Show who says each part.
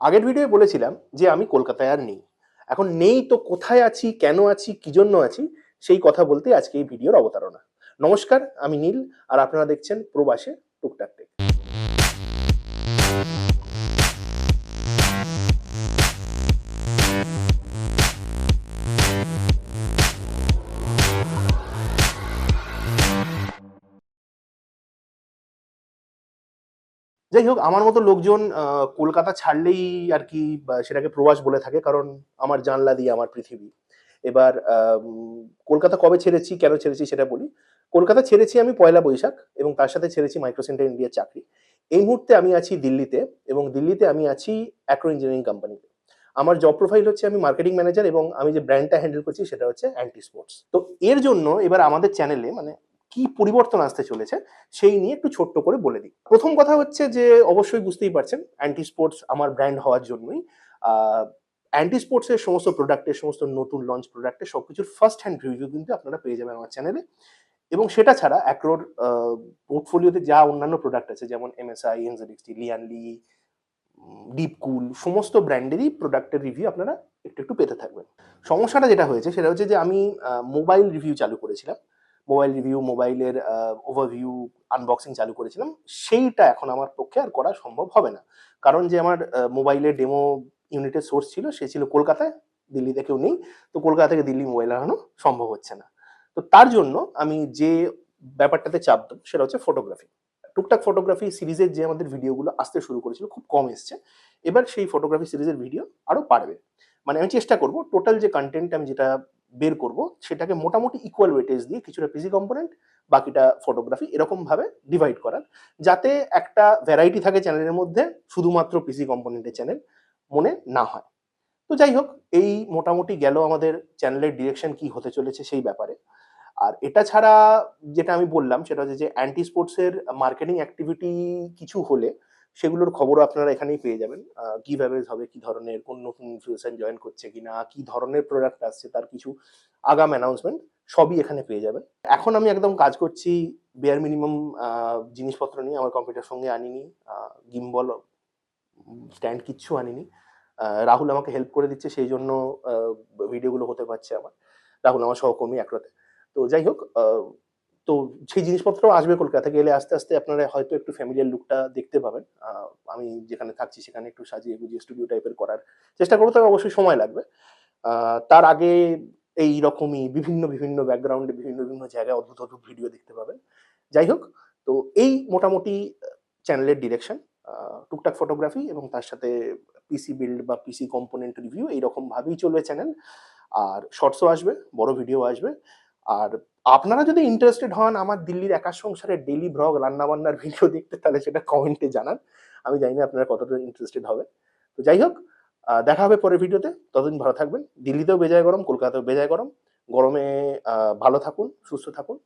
Speaker 1: আগের ভিডিওয়ে বলেছিলাম যে আমি কলকাতায় আর নেই। এখন নেই তো কোথায় আছি, কেন আছি, কি জন্য আছি, সেই কথা বলতে আজকে এই ভিডিওর অবতারণা। নমস্কার, আমি নীল, আর আপনারা দেখছেন প্রবাসে টুকটাক টেক। যাই হোক আমার মতো লোকজন কলকাতা ছাড়লেই আর কি সেটাকে প্রবাস বলে থাকে, কারণ আমার জানলা দিয়ে আমার পৃথিবী। এবার কলকাতা কবে ছেড়েছি, কেন ছেড়েছি সেটা বলি। কলকাতা ছেড়েছি আমি পয়লা বৈশাখ, এবং তার সাথে ছেড়েছি মাইক্রোসেন্টার ইন্ডিয়ার চাকরি। এই মুহূর্তে আমি আছি দিল্লিতে, এবং দিল্লিতে আমি আছি অ্যাক্রো ইঞ্জিনিয়ারিং কোম্পানিতে আমার জব প্রোফাইল হচ্ছে আমি মার্কেটিং ম্যানেজার এবং আমি যে ব্র্যান্ডটা হ্যান্ডেল করছি সেটা হচ্ছে অ্যান্টি স্পোর্টস তো এর জন্য এবার আমাদের চ্যানেলে মানে কি পরিবর্তন আসতে চলেছে সেই নিয়ে একটু ছোট্ট করে বলে দিই। প্রথম কথা হচ্ছে যে, অবশ্যই বুঝতেই পারছেন অ্যান্টি স্পোর্টস আমার ব্র্যান্ড হওয়ার জন্যই অ্যান্টি স্পোর্টসের সমস্ত প্রোডাক্টের সমস্ত নতুন লঞ্চ প্রোডাক্টের সবকিছুর ফার্স্ট হ্যান্ড রিভিউ কিন্তু আপনারা পেয়ে যাবেন আমার চ্যানেলে এবং সেটা ছাড়া অ্যাক্রোর পোর্টফোলিওতে যা অন্যান্য প্রোডাক্ট আছে, যেমন এমএসআই এনজেডিক্সটি লিয়ানলি ডিপ কুল সমস্ত ব্র্যান্ডেরই প্রোডাক্টের রিভিউ আপনারা একটু একটু পেতে থাকবেন। সমস্যাটা যেটা হয়েছে, সেটা হচ্ছে যে আমি মোবাইল রিভিউ চালু করেছিলাম। মোবাইল রিভিউ মোবাইলের ওভারভিউ আনবক্সিং চালু করেছিলাম, সেইটা এখন আমার পক্ষে আর করা সম্ভব হবে না। কারণ যে আমার মোবাইলের ডেমো ইউনিটের সোর্স ছিল, সে ছিল কলকাতায়, দিল্লিতে কেউ নেই, তো কলকাতা থেকে দিল্লি মোবাইল আনানো সম্ভব হচ্ছে না। তো তার জন্য আমি যে ব্যাপারটাতে চাপ দেবো, সেটা হচ্ছে ফটোগ্রাফি টুকটাক ফটোগ্রাফি সিরিজের যে আমাদের ভিডিওগুলো আসতে শুরু করেছিল, খুব কম এসছে। এবার সেই ফটোগ্রাফি সিরিজের ভিডিও আরও বাড়বে। মানে আমি চেষ্টা করব টোটাল যে কন্টেন্ট আমি যেটা বের করব, সেটাকে মোটামুটি ইকুয়াল ওয়েটেজ দিয়ে কিছুটা পিজি কম্পোনেন্ট বাকিটা ফটোগ্রাফি এরকম ভাবে ডিভাইড করার, যাতে একটা ভ্যারাইটি থাকে চ্যানেলের মধ্যে, শুধুমাত্র পিসি কম্পোনেন্টের চ্যানেল মনে না হয়। তো যাই হোক, এই মোটামুটি গেল আমাদের চ্যানেলের ডিরেকশন কি হতে চলেছে সেই ব্যাপারে। আর এটা ছাড়া যেটা আমি বললাম, সেটা হচ্ছে যে অ্যান্টি স্পোর্টসের মার্কেটিং অ্যাক্টিভিটি কিছু হলে সেগুলোর খবরও আপনারা এখানেই পেয়ে যাবেন। কি ভ্যাবেজ হবে, কি ধরনের, কোন নতুন ইনফ্লুয়েন্সার জয়েন করছে কিনা, কি ধরনের প্রোডাক্ট আসছে, তার কিছু আগাম অ্যানাউন্সমেন্ট সবই এখানে পেয়ে যাবেন। এখন আমি একদম কাজ করছি বেয়ার মিনিমাম জিনিসপত্র নিয়ে, আমার কম্পিউটার সঙ্গে আনিনি গিম্বল স্ট্যান্ড কিচ্ছু আনিনি। রাহুল আমাকে হেল্প করে দিচ্ছে, সেই জন্য ভিডিওগুলো হতে পারছে আমার। রাহুল আমার সহকর্মী একরাতে তো যাই হোক তো সেই জিনিসপত্র আসবে কলকাতা গেলে আস্তে আস্তে আপনারা হয়তো একটু ফ্যামিলিয়ার লুকটা দেখতে পাবেন। আমি যেখানে থাকছি সেখানে একটু সাজিয়ে গুজিয়ে স্টুডিও টাইপের করার চেষ্টা করব, তবে অবশ্যই সময় লাগবে। তার আগে এই রকমই বিভিন্ন বিভিন্ন ব্যাকগ্রাউন্ডে বিভিন্ন বিভিন্ন জায়গায় অদ্ভুত অদ্ভুত ভিডিও দেখতে পাবেন। যাই হোক, তো এই মোটামুটি চ্যানেলের ডিরেকশন টুকটাক ফটোগ্রাফি এবং তার সাথে পিসি বিল্ড বা পিসি কম্পোনেন্ট রিভিউ এইরকমভাবেই চলবে চ্যানেল আর শর্টসও আসবে, বড় ভিডিও আসবে। আর আপনারা যদি ইন্টারেস্টেড হন আমার দিল্লির একা সংসারের ডেলি ভ্লগ রান্নাবান্নার ভিডিও দেখতে, তাহলে সেটা কমেন্টে জানান। আমি জানি না আপনারা কতটা ইন্টারেস্টেড হবে তো যাই হোক দেখা হবে পরের ভিডিওতে ততদিন ভালো থাকবেন। দিল্লিতেও বেজায় গরম, কলকাতাতেও বেজায় গরম। গরমে ভালো থাকুন, সুস্থ থাকুন।